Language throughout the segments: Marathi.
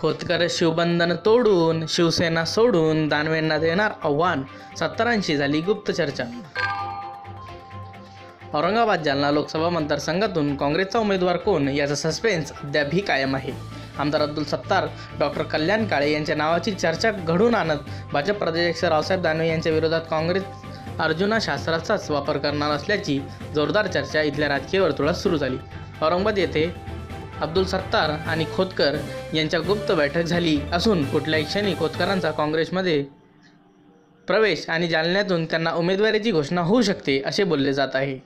खोतकर शिवबंधन तोडून शिवसेना सोडून दानवेंना देणार आव्हान. सत्तारांशी झाली गुप्त चर्चा. औरंगाबाद जालना लोकसभा मतदारसंघातून काँग्रेसचा उमेदवार कोण? याचा सस्पेन्स अद्यापही कायम आहे. आमदार अब्दुल सत्तार डॉक्टर कल्याण काळे यांच्या नावाची चर्चा घडून आणत भाजप प्रदेशाध्यक्ष रावसाहेब दानवे यांच्या विरोधात काँग्रेस अर्जुना शास्त्राचाच वापर करणार असल्याची जोरदार चर्चा इथल्या राजकीय वर्तुळात सुरू झाली. औरंगाबाद येथे अब्दुल सत्तार आणि खोतकर यांच्या गुप्त बैठक झाली असून कुठल्याही क्षणी खोतकरांचा काँग्रेसमध्ये प्रवेश आणि जालन्यातून त्यांना उमेदवारीची घोषणा होऊ शकते असे बोलले जात आहे.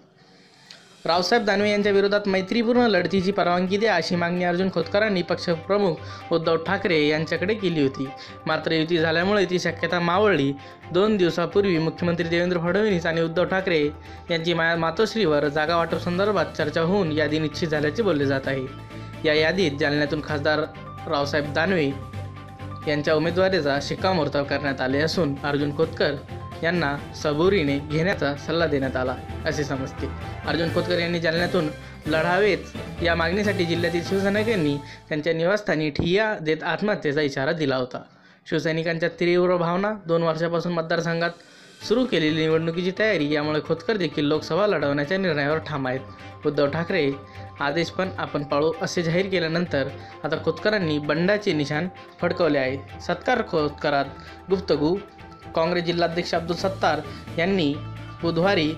रावसाहेब दानवे यांच्या विरोधात मैत्रीपूर्ण लढतीची परवानगी द्या अशी मागणी अर्जुन खोतकरांनी पक्षप्रमुख उद्धव ठाकरे यांच्याकडे केली होती. मात्र युती झाल्यामुळे ती शक्यता मावळली. दोन दिवसापूर्वी मुख्यमंत्री देवेंद्र फडणवीस आणि उद्धव ठाकरे यांची माया मातोश्रीवर जागा वाटप संदर्भात चर्चा होऊन यादी निश्चित झाल्याचे बोलले जात आहे. या यादीत जालन्यातून खासदार रावसाहेब दानवे यांच्या उमेदवारीचा शिक्कामोर्तब करण्यात आले असून अर्जुन खोतकर यांना सबुरीने घेण्याचा सल्ला देण्यात आला असे समजते. अर्जुन खोतकर यांनी जालन्यातून लढावेच या मागणीसाठी जिल्ह्यातील शिवसैनिकांनी त्यांच्या निवासस्थानी ठिय्या देत आत्महत्येचा इशारा दिला होता. शिवसैनिकांच्या तीव्र भावना दोन वर्षापासून मतदारसंघात सुरू केलेली निवडणुकीची तयारी यामुळे खोतकर देखील लोकसभा लढवण्याच्या निर्णयावर ठाम आहेत. उद्धव ठाकरे आदेश पण आपण पाळू असे जाहीर केल्यानंतर आता खोतकरांनी बंडाचे निशाण फडकवले आहे सत्कार खोतकरात गुप्तगू काँग्रेस जिल्हाध्यक्ष अब्दुल सत्तार यांनी बुधवारी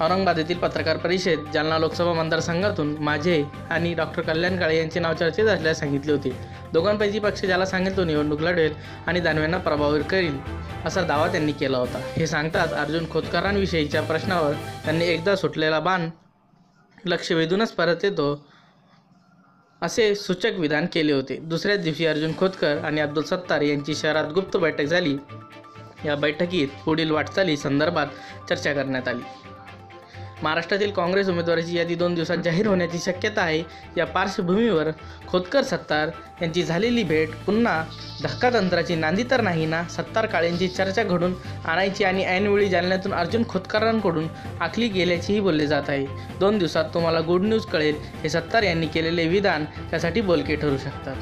औरंगाबाद येथील पत्रकार परिषद जालना लोकसभा मतदारसंघातून माझे आणि डॉक्टर कल्याण काळे यांचे नाव चर्चेत असल्यास सांगितले होते. दोघांपैकी पक्ष ज्याला सांगेल तो निवडणूक लढवेल आणि दानव्यांना प्रभावित करील असा दावा त्यांनी केला होता. हे सांगताच अर्जुन खोतकरांविषयीच्या प्रश्नावर त्यांनी एकदा सुटलेला बाण लक्ष वेधूनच परत येतो. असे सूचक विधान केले होते. दुसऱ्याच दिवशी अर्जुन खोतकर आणि अब्दुल सत्तार यांची शहरात गुप्त बैठक झाली. या बैठकीत पुढील वाटचाली संदर्भात चर्चा करण्यात आली. महाराष्ट्रातील काँग्रेस उमेदवाराची यादी दोन दिवसात जाहीर होण्याची शक्यता आहे. या पार्श्वभूमीवर खोतकर सत्तार यांची झालेली भेट पुन्हा धक्कातंत्राची नांदी तर नाही ना? सत्तार काळेंची चर्चा घडून आणायची आणि ऐनवेळी जालन्यातून अर्जुन खोतकरांकडून आखली गेल्याचेही बोलले जात आहे. दोन दिवसात तुम्हाला गुड न्यूज कळेल. हे सत्तार यांनी केलेले विधान त्यासाठी बोलके ठरू शकतात.